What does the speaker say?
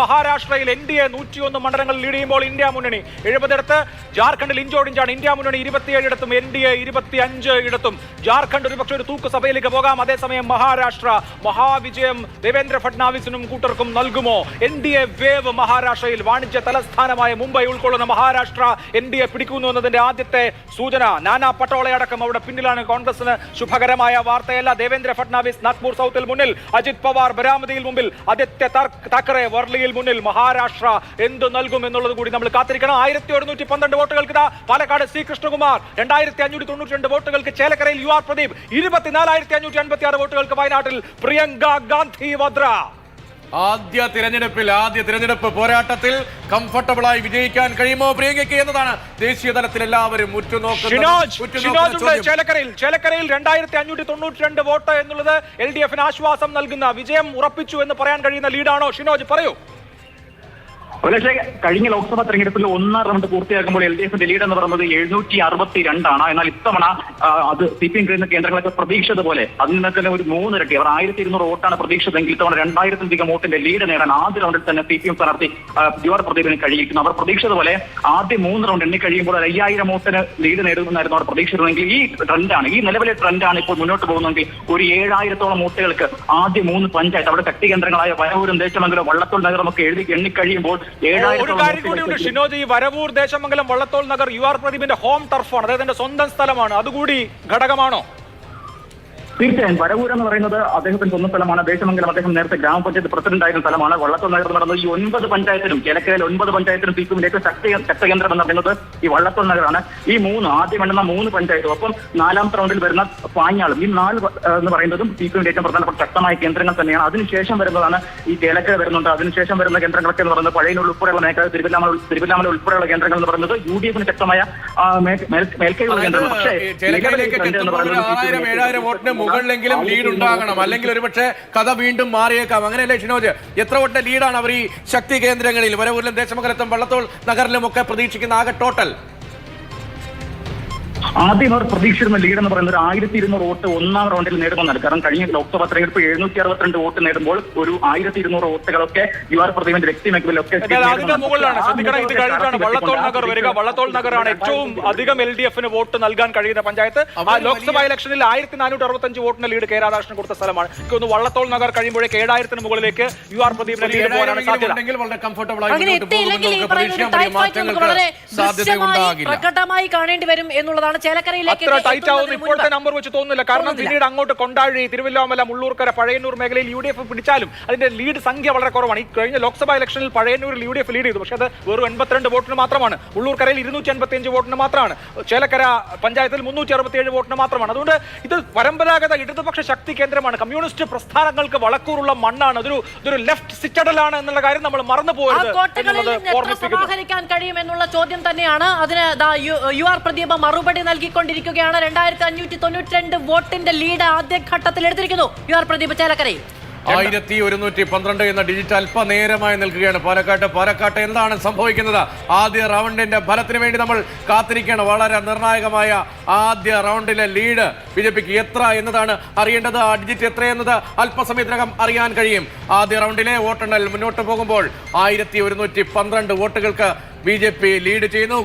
മഹാരാഷ്ട്രയിൽ N D A നൂറ്റിയൊന്ന് മണ്ഡലങ്ങൾ ലീഡ് ചെയ്യുമ്പോൾ ഇന്ത്യ മുന്നണി. എഴുപതിടത്ത് ജാർഖണ്ഡിൽ ഇഞ്ചോടിഞ്ചാണ് ഇന്ത്യ മുന്നണി ഇരുപത്തിയേഴ് ഇടത്തും എൻ ഡി എ ഇരുപത്തി അഞ്ച് ഇടത്തും ജാർഖണ്ഡ് ഒരുപക്ഷെ ഒരു തൂക്ക് സഭയിലേക്ക് പോകാം. അതേസമയം മഹാരാഷ്ട്ര മഹാവിജയം ദേവേന്ദ്ര ഫഡ്നാവിസിനും കൂട്ടർക്കും നൽകുമോ? എൻ ഡി എ വേവ് മഹാരാഷ്ട്രയിൽ വാണിജ്യ തലസ്ഥാനമായ മുംബൈ ഉൾക്കൊള്ളുന്ന മഹാരാഷ്ട്ര എൻ ഡി എ പിടിക്കുന്നു എന്നതിന്റെ ആദ്യത്തെ സൂചന. നാനാ പട്ടോളെ അടക്കം അവിടെ പിന്നിലാണ് കോൺഗ്രസിന് ശുഭകരമായ വാർത്തയല്ല. ദേവേന്ദ്ര ഫഡ്നാവിസ് നാഗ്പൂർ സൗത്തിൽ മുന്നിൽ. അജിത് പവാർ ബരാമതിയിൽ മുമ്പിൽ. ആദിത്യ താക്കറെ താക്കറെ വർലിയിൽ മുന്നിൽ മഹാരാഷ്ട്ര എന്ത് നൽകും എന്നുള്ളത് കൂടി നമ്മൾ കാത്തിരിക്കണം. ആയിരത്തി ഒരുന്നൂറ്റി പന്ത്രണ്ട് വോട്ടുകൾക്ക് ഇതാ പാലക്കാട് സി കൃഷ്ണകുമാർ രണ്ടായിരത്തി അഞ്ഞൂറ്റി തൊണ്ണൂറ്റി രണ്ട് വോട്ടുകൾക്ക് ചേലക്കരയിൽ യു ആർ പ്രദീപ് ഇരുപത്തിനാലായിരത്തി അഞ്ഞൂറ്റി അൻപത്തി ആറ് വോട്ടുകൾക്ക് വയനാട്ടിൽ പ്രിയങ്ക ഗാന്ധി വദ്ര. ആദ്യ തിരഞ്ഞെടുപ്പിൽ ആദ്യ തിരഞ്ഞെടുപ്പ് പോരാട്ടത്തിൽ കംഫർട്ടബിളായി വിജയിക്കാൻ കഴിയുമോ പ്രിയങ്കയ്ക്ക് എന്നതാണ് ദേശീയ തലത്തിൽ എല്ലാവരും ചേലക്കരയിൽ ചേലക്കരയിൽ രണ്ടായിരത്തി അഞ്ഞൂറ്റി തൊണ്ണൂറ്റി രണ്ട് വോട്ട് എന്നുള്ളത് എൽ ഡി എഫിന് ആശ്വാസം നൽകുന്ന വിജയം ഉറപ്പിച്ചു എന്ന് പറയാൻ കഴിയുന്ന ലീഡാണോ ഷിനോജ് പറയൂ. പക്ഷേ കഴിഞ്ഞ ലോക്സഭാ തെരഞ്ഞെടുപ്പിൽ ഒന്നാം റൗണ്ട് പൂർത്തിയാക്കുമ്പോൾ എൽ ഡി എഫിന്റെ ലീഡ് എന്ന് പറയുന്നത് എഴുന്നൂറ്റി അറുപത്തി രണ്ടാണ് എന്നാൽ ഇത്തവണ അത് സി പി എം കഴിയുന്ന കേന്ദ്രങ്ങളൊക്കെ പ്രതീക്ഷിച്ചത് പോലെ അതിൽ നിന്നൊക്കെ തന്നെ ഒരു മൂന്നിരട്ടി അവർ ആയിരത്തി ഇരുന്നൂറ് വോട്ടാണ് പ്രതീക്ഷിച്ചതെങ്കിൽ ഇത്തവണ രണ്ടായിരത്തിലധികം വോട്ടിന്റെ ലീഡ് നേടാൻ ആദ്യ റൗണ്ടിൽ തന്നെ സി പി എം സ്ഥാനാർത്ഥി യുവർ പ്രദീപിന് കഴിയിരിക്കുന്നു. അവർ പ്രതീക്ഷിച്ചതുപോലെ ആദ്യ മൂന്ന് റൗണ്ട് എണ്ണി കഴിയുമ്പോൾ അയ്യായിരം വോട്ടിന് ലീഡ് നേടുമെന്നായിരുന്നു അവർ പ്രതീക്ഷിച്ചിരുന്നെങ്കിൽ ഈ ട്രെൻഡാണ് ഈ നിലവിലെ ട്രെൻഡാണ് ഇപ്പോൾ മുന്നോട്ട് പോകുന്നതെങ്കിൽ ഒരു ഏഴായിരത്തോളം വോട്ടുകൾക്ക് ആദ്യ മൂന്ന് പഞ്ചായത്ത് അവിടെ ശക്തി കേന്ദ്രങ്ങളായ വരവൂരും ദേശമംഗലം വള്ളത്തോൾ നഗരം ഒക്കെ എഴുതി എണ്ണിക്കഴിയുമ്പോൾ ഒരു കാര്യം കൂടിയുണ്ട്. ഉണ്ട് ഷിനോജ് ഈ വരവൂർ ദേശമംഗലം വള്ളത്തോൾ നഗർ യു ആർ പ്രദീപിന്റെ ഹോം ടർഫാണ് അദ്ദേഹത്തിന്റെ സ്വന്തം സ്ഥലമാണ്? അതുകൂടി ഘടകമാണോ? തീർച്ചയായും. വരവൂർ എന്ന് പറയുന്നത് അദ്ദേഹത്തിന്റെ സ്വന്തം സ്ഥലമാണ്. ദേശമെങ്കിലും അദ്ദേഹം നേരത്തെ ഗ്രാമപഞ്ചായത്ത് പ്രസിഡന്റ് ആയിരുന്ന സ്ഥലമാണ്. വള്ളത്തോൾ നഗർ എന്ന് പറയുന്നത് ഈ ഒൻപത് പഞ്ചായത്തിനും ചേലക്കരയിൽ ഒൻപത് പഞ്ചായത്തിനും സി ഏറ്റവും ശക്തി ശക്തകേന്ദ്രം എന്ന് പറയുന്നത് ഈ വള്ളത്തോൾ നഗറാണ് ഈ മൂന്ന് ആദ്യം എണ്ണുന്ന മൂന്ന് പഞ്ചായത്തും ഒപ്പം നാലാമത്തെ റൗണ്ടിൽ വരുന്ന പാഞ്ഞാളും ഈ നാല് എന്ന് പറയുന്നതും സി പി എമ്മിന്റെ ഏറ്റവും പ്രധാനപ്പെട്ട ശക്തമായ കേന്ദ്രങ്ങൾ തന്നെയാണ്. അതിനുശേഷം വരുന്നതാണ് ഈ ചേലക്കര വരുന്നുണ്ട്. അതിനുശേഷം വരുന്ന കേന്ദ്രങ്ങളൊക്കെ എന്ന് പറയുന്നത് പഴയനൂർ ഉൾപ്പെടെയുള്ള മേഖല തിരുവല്ലാമല തിരുവല്ലാമല ഉൾപ്പെടെയുള്ള കേന്ദ്രങ്ങൾ എന്ന് പറയുന്നത് യു ഡി എഫിന് ശക്തമായ മേൽക്കൈ മേ- പക്ഷേ മേൽക്കൈയുള്ള കേന്ദ്രങ്ങൾ പക്ഷേ മുകളിലെങ്കിലും ലീഡ് ഉണ്ടാകണം. അല്ലെങ്കിൽ ഒരുപക്ഷെ കഥ വീണ്ടും മാറിയേക്കാം. അങ്ങനെയല്ലേ ഷിനോജ്? എത്ര വട്ട ലീഡാണ് അവർ ഈ ശക്തി കേന്ദ്രങ്ങളിൽ? വരവൂരിലും ദേശമംഗലത്തും വള്ളത്തോൾ നഗറിലും ഒക്കെ പ്രതീക്ഷിക്കുന്ന ആകെ ടോട്ടൽ ആദ്യം അവർ പ്രതീക്ഷിച്ചിരുന്ന ലീഡ് എന്ന് പറയുന്നത് ഒരു ആയിരത്തി ഇരുന്നൂറ് വോട്ട് ഒന്നാം റൗണ്ടിൽ നേടുമെന്നാണ്. കാരണം കഴിഞ്ഞ ലോക്സഭാ തെരഞ്ഞെടുപ്പ് എഴുന്നൂറ്റി അറുപത്തിരണ്ട് വോട്ട് നേടുമ്പോൾ ഒരു ആയിരത്തി ഇരുന്നൂറ് വോട്ടുകളൊക്കെ യു ആർ പ്രതിമന്റെ വ്യക്തി മേഖലയിലൊക്കെ വള്ളത്തോൾ നഗർ വരിക. വള്ളത്തോൾ നഗറാണ് ഏറ്റവും അധികം എൽ ഡി എഫിന് വോട്ട് നൽകാൻ കഴിയുന്ന പഞ്ചായത്ത്. ആ ലോക്സഭാ ഇലക്ഷനിൽ ആയിരത്തി നാനൂറ്റി അറുപത്തഞ്ച് വോട്ടിന് ലീഡ് കെ രാധാകൃഷ്ണൻ കൊടുത്ത സ്ഥലമാണ്. എനിക്ക് തോന്നുന്നു വള്ളത്തോൾ നഗർ കഴിയുമ്പോഴേക്ക് ഏഴായിരത്തിന് മുകളിലേക്ക് യു ആർ പ്രദീപിന്റെ ലീഡ് പോകാനാണ് സാധ്യത. പ്രകടമായി കാണേണ്ടി വരും എന്നുള്ളതാണ് ചേലക്കരയിലേക്ക് അത്ര ടൈറ്റ് ആവുന്ന ഇപ്പോഴത്തെ നമ്പർ വെച്ച് തോന്നുന്നില്ല. കാരണം പിന്നീട് അങ്ങോട്ട് കൊണ്ടാഴി തിരുവല്ലാമല മുള്ളൂർക്കര പഴയന്നൂർ മേഖലയിൽ യു ഡി എഫ് പിടിച്ചാലും അതിന്റെ ലീഡ് സംഖ്യ വളരെ കുറവാണ്. ഈ കഴിഞ്ഞ ലോക്സഭാ ഇലക്ഷനിൽ പഴയന്നൂരിൽ യു ഡി എഫ് ലീഡ് ചെയ്തു. പക്ഷേ അത് വെറും എൺപത്തിരണ്ട് വോട്ടിന് മാത്രമാണ്. ഉള്ളൂർക്കരയിൽ ഇരുന്നൂറ്റി അൻപത്തിയഞ്ച് വോട്ടിന് മാത്രമാണ്. ചേലക്കര പഞ്ചായത്തിൽ മുന്നൂറ്റി അറുപത്തിയേഴ് വോട്ടിന് മാത്രമാണ്. അതുകൊണ്ട് ഇത് പരമ്പരാഗത ഇടതുപക്ഷ ശക്തി കേന്ദ്രമാണ്. കമ്മ്യൂണിസ്റ്റ് പ്രസ്ഥാനങ്ങൾക്ക് വളക്കൂറുള്ള മണ്ണാണ്. അതൊരു ഇതൊരു ലെഫ്റ്റ് സിറ്റഡലാണ് എന്നുള്ള കാര്യം നമ്മൾ മറന്നു പോയത് കഴിയും എന്നുള്ള ചോദ്യം തന്നെയാണ്. അതിന് യു ആർ പ്രദീപ് മറുപടി നൽകിക്കൊണ്ടിരിക്കുകയാണ്. രണ്ടായിരത്തി അഞ്ഞൂറ്റി തൊണ്ണൂറ്റി രണ്ട് വോട്ടിന്റെ ലീഡ് ആദ്യഘട്ടത്തിൽ എടുത്തിരിക്കുന്നു. യു ആർ പ്രദീപ് ചേലക്കരയിൽ ആയിരത്തി ഒരുന്നൂറ്റി പന്ത്രണ്ട് എന്ന ഡിജിറ്റ് അല്പനേരമായി നിൽക്കുകയാണ്. പാലക്കാട്ട് പാലക്കാട്ട് എന്താണ് സംഭവിക്കുന്നത്? ആദ്യ റൗണ്ടിന്റെ ഫലത്തിന് വേണ്ടി നമ്മൾ കാത്തിരിക്കുകയാണ്. വളരെ നിർണായകമായ ആദ്യ റൗണ്ടിലെ ലീഡ് ബി ജെ പിക്ക് എത്ര എന്നതാണ് അറിയേണ്ടത്? ആ ഡിജിറ്റ് എത്രയെന്നത് അല്പസമയത്തിനകം അറിയാൻ കഴിയും. ആദ്യ റൗണ്ടിലെ വോട്ടെണ്ണൽ മുന്നോട്ട് പോകുമ്പോൾ ആയിരത്തി ഒരുന്നൂറ്റി പന്ത്രണ്ട് വോട്ടുകൾക്ക് ബി ലീഡ് ചെയ്യുന്നു.